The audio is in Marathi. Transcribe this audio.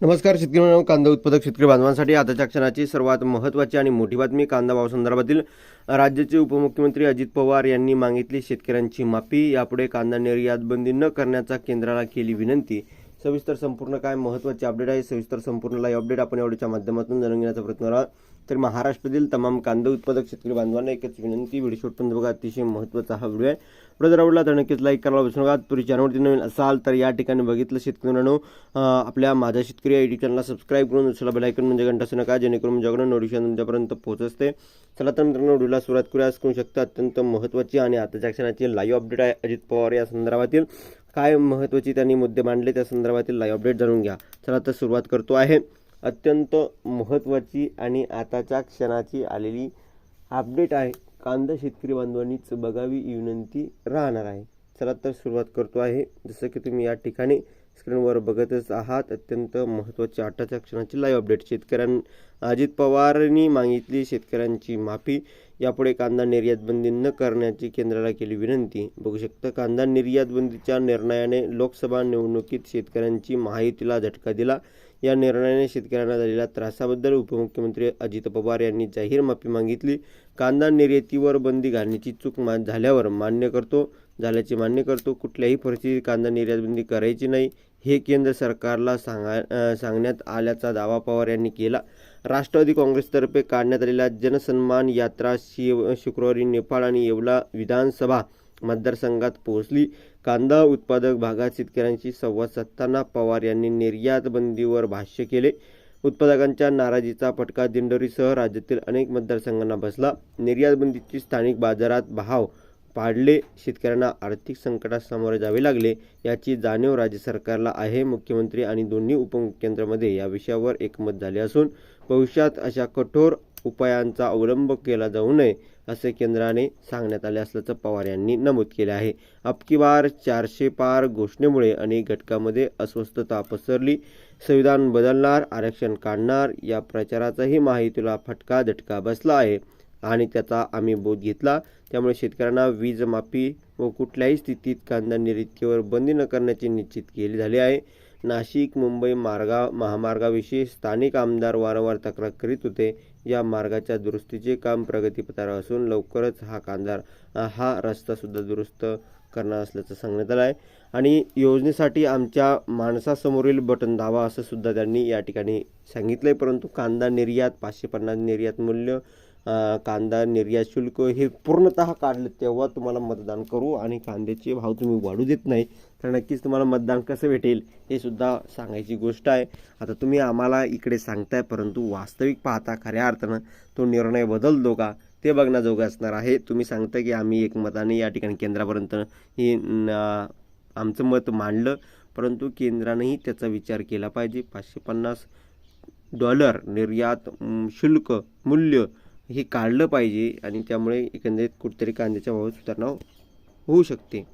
नमस्कार शेतकरी मित्रांनो, कांदा उत्पादक शेतकरी बांधवांसाठी आताच्या क्षणाची सर्वात महत्त्वाची आणि मोठी बातमी कांदा भावासंदर्भातील राज्याचे उपमुख्यमंत्री अजित पवार यांनी मागितली. शेतकऱ्यांची माफी यापुढे कांदा निर्यात बंदी न करण्याचा केंद्राला केली विनंती. सविस्तर संपूर्ण काय महत्त्वाचे अपडेट आहे सविस्तर संपूर्ण अपडेट आपण एवढ्याच्या माध्यमातून जाणून घेण्याचा प्रयत्न करा. तर महाराष्ट्रातील तमाम कांदा उत्पादक शेतकरी बांधवांना एकच विनंती व्हिडिओ शेवटपर्यंत बघा अतिशय महत्त्वाचा हा व्हिडिओ आहे. व्हिडिओ जर आवडला तर नक्कीच लाईक करायला विसरू नका. तुम्ही चॅनलवरती नवीन असाल तर या ठिकाणी बघितलं शेतकऱ्यांनो आपल्या माझ्या शेतकरी आय डी चॅनलला सबस्क्राईब करून दुसरा बेलायकन म्हणजे घंटा असू नका जेणेकरून माझ्याकडून नोटिफिकेशन तुमच्यापर्यंत पोहोचते असते चला तर मित्रांनो व्हिडिओला सुरुवात करूया करू शकता अत्यंत महत्त्वाची आणि आताच्या क्षणाची लाईव्ह अपडेट आहे अजित पवार या संदर्भातील. काय महत्त्वाची त्यांनी मुद्दे मांडले त्या संदर्भातील लाईव्ह अपडेट जाणून घ्या. चला तर सुरुवात करतो आहे. अत्यंत महत्त्वाची आणि आताच्या क्षणाची आलेली अपडेट आहे. कांदा शेतकरी बांधवांनीच बघावी ही विनंती राहणार आहे. चला तर सुरुवात करतो आहे. जसं की तुम्ही या ठिकाणी स्क्रीनवर बघतच आहात अत्यंत महत्त्वाची आठाच्या क्षणाची लाईव्ह अपडेट शेतकऱ्यां अजित पवारांनी मागितली शेतकऱ्यांची माफी. यापुढे कांदा निर्यात बंदी न करण्याची केंद्राला केली विनंती. बघू शकता कांदा निर्यात बंदीच्या निर्णयाने लोकसभा निवडणुकीत शेतकऱ्यांची माहितीला झटका दिला. या निर्णयाने शेतकऱ्यांना झालेल्या त्रासाबद्दल उपमुख्यमंत्री अजित पवार यांनी जाहीर माफी मागितली. कांदा निर्यातीवर बंदी घालण्याची चूक मा झाल्यावर मान्य करतो. झाल्याचे मान्य करतो. कुठल्याही परिस्थितीत कांदा निर्यात बंदी करायची नाही हे केंद्र सरकारला सांगा सांगण्यात आल्याचा दावा पवार यांनी केला. राष्ट्रवादी काँग्रेसतर्फे काढण्यात आलेल्या जनसन्मान यात्रा शिव शुक्रवारी नेपाळ आणि येवला विधानसभा मतदारसंघात पोहोचली. कांदा उत्पादक भागात शेतकऱ्यांशी संवाद साधताना पवार यांनी निर्यात बंदीवर भाष्य केले. उत्पादकांच्या नाराजीचा फटका दिंडोरीसह राज्यातील अनेक मतदारसंघांना बसला. निर्यात बंदीची स्थानिक बाजारात भाव पाडले. शेतकऱ्यांना आर्थिक संकटात सामोरे जावे लागले. याची जाणीव राज्य सरकारला आहे. मुख्यमंत्री आणि दोन्ही उपमुख्यमंत्र्यांमध्ये या विषयावर एकमत झाले असून भविष्यात अशा कठोर उपायांचा अवलंब केला जाऊ नये. असे केंद्राने सांगण्यात आले असल्याचं पवार यांनी नमूद केले आहे. अबकी बार चारशे पार घोषणेमुळे अनेक घटकामध्ये अस्वस्थता पसरली. संविधान बदलणार आरक्षण काढणार या प्रचाराचाही माहितीला फटका झटका बसला आहे आणि त्याचा आम्ही बोध घेतला. त्यामुळे शेतकऱ्यांना वीज माफी व कुठल्याही स्थितीत कांदा निर्यातीवर बंदी न करण्याचे निश्चित केली झाले आहे. नाशिक मुंबई मार्गा महामार्गाविषयी स्थानिक आमदार वारंवार तक्रार करीत होते. या मार्गाच्या दुरुस्तीचे काम प्रगतीपथावर असून लवकरच हा कांदा हा रस्तासुद्धा दुरुस्त करणार असल्याचं सांगण्यात आलं आहे आणि योजनेसाठी आमच्या माणसासमोरील बटन दावा असं सुद्धा त्यांनी या ठिकाणी सांगितलं आहे परंतु कांदा निर्यात पाचशे पन्नास निर्यात मूल्य कांदा निर्यात शुल्क हे पूर्णतः काढलं तेव्हा तुम्हाला मतदान करू आणि कांद्याचे भाव तुम्ही वाढू देत नाही. तर नक्कीच तुम्हाला मतदान कसं भेटेल हे सुद्धा सांगायची गोष्ट आहे. आता तुम्ही आम्हाला इकडे सांगताय परंतु वास्तविक पाहता खऱ्या अर्थानं तो निर्णय बदलतो का ते बघण्याजोगं असणार आहे. तुम्ही सांगता की आम्ही एकमताने या ठिकाणी केंद्रापर्यंत ही आमचं मत मांडलं परंतु केंद्रानेही त्याचा विचार केला पाहिजे. पाचशे पन्नास डॉलर निर्यात शुल्क मूल्य हे काढलं पाहिजे आणि त्यामुळे एकंदरीत कुठेतरी कांद्याच्या भावात सुधारणा होऊ शकते.